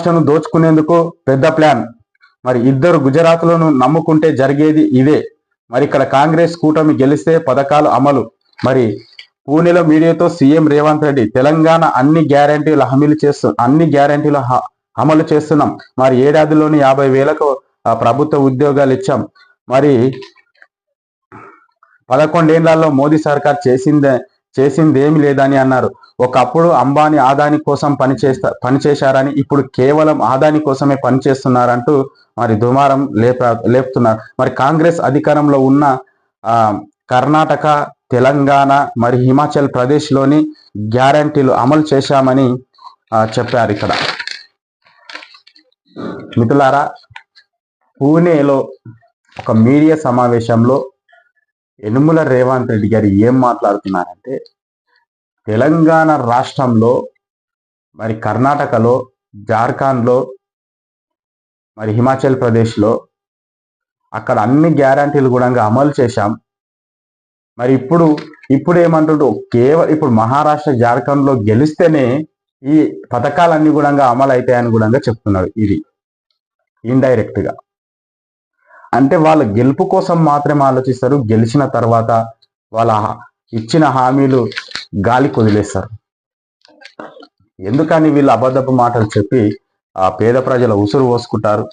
మహారాష్ట్రను దోచుకునేందుకు పెద్ద ప్లాన్. మరి ఇద్దరు గుజరాత్లను నమ్ముకుంటే జరిగేది ఇదే. మరి ఇక్కడ కాంగ్రెస్ కూటమి గెలిస్తే పథకాలు అమలు. మరి పూణేలో మీడియాతో సీఎం రేవంత్ రెడ్డి తెలంగాణ అన్ని గ్యారంటీలు హామీలు చేస్తు అన్ని గ్యారంటీలు అమలు చేస్తున్నాం. మరి ఏడాదిలోని యాభై వేలకు ప్రభుత్వ ఉద్యోగాలు ఇచ్చాం. మరి పదకొండేళ్ళలో మోదీ సర్కార్ చేసిందే చేసిందేమి లేదని అన్నారు. ఒకప్పుడు అంబానీ ఆదాని కోసం పనిచేస్తా పనిచేశారని ఇప్పుడు కేవలం ఆదాని కోసమే పనిచేస్తున్నారంటూ మరి దుమారం లేప లేపుతున్నారు. మరి కాంగ్రెస్ అధికారంలో ఉన్న కర్ణాటక తెలంగాణ మరి హిమాచల్ ప్రదేశ్లోని గ్యారంటీలు అమలు చేశామని చెప్పారు ఇక్కడ. మిథులారా పూణేలో ఒక మీడియా సమావేశంలో యనుమల రేవంత్ రెడ్డి గారు ఏం మాట్లాడుతున్నారంటే తెలంగాణ రాష్ట్రంలో మరి కర్ణాటకలో జార్ఖండ్లో మరి హిమాచల్ ప్రదేశ్లో అక్కడ అన్ని గ్యారంటీలు కూడా అమలు చేశాం. మరి ఇప్పుడు ఇప్పుడు ఏమంటుండ్రు కేవలం ఇప్పుడు మహారాష్ట్ర జార్ఖండ్లో గెలిస్తేనే ఈ పథకాలన్నీ కూడా అమలు అవుతాయని కూడా చెప్తున్నాడు ఇది ఇండైరెక్ట్గా అంటే వాళ్ళ గెలుపు కోసం మాత్రమే ఆలోచిస్తారు. గెలిచిన తర్వాత వాళ్ళ ఇచ్చిన హామీలు గాలి వదిలేస్తారు ఎందుకని వీళ్ళు అబద్ధపు మాటలు చెప్పి ఆ పేద ప్రజల ఉసురు పోసుకుంటారు?